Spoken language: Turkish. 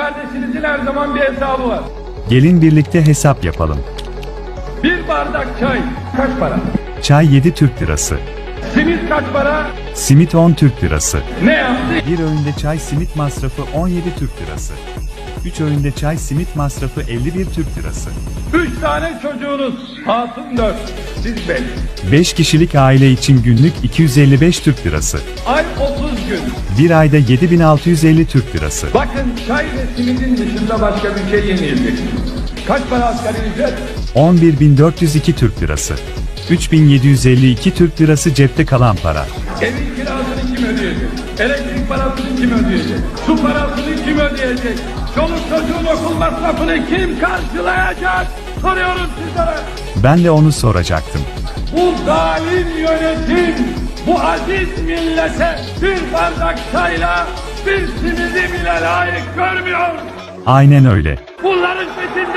kardeşinizin her zaman bir hesabı var. Gelin birlikte hesap yapalım. Bir bardak çay kaç para? Çay 7 Türk Lirası. Simit kaç para? Simit 10 Türk Lirası. Ne yaptı? Bir öğünde çay simit masrafı 17 Türk Lirası. 3 öğünde çay simit masrafı 51 Türk Lirası. Üç tane çocuğunuz. Hatun dört. Siz beş. 5 kişilik aile için günlük 255 Türk Lirası. Ay 30 gün. Bir ayda 7650 Türk Lirası. Bakın çay ve simidin dışında başka bir şey yemeyecek. Kaç para asgari ücret? 11.402 Türk Lirası. 3752 Türk Lirası cepte kalan para. Evin kirasını kim ödeyecek? Elektrik parasını kim ödeyecek? Su parasını kim ödeyecek? Çoluk çocuğun okul masrafını kim karşılayacak? Soruyorum sizlere. Ben de onu soracaktım. Bu zalim yönetim bu aziz millete bir bardak çayla bir simidi bile layık görmüyor. Aynen öyle. Bunların peşinde